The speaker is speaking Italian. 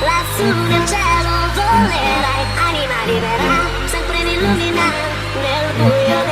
lassù nel cielo volerai, anima libera, sempre l'illuminare nel buio.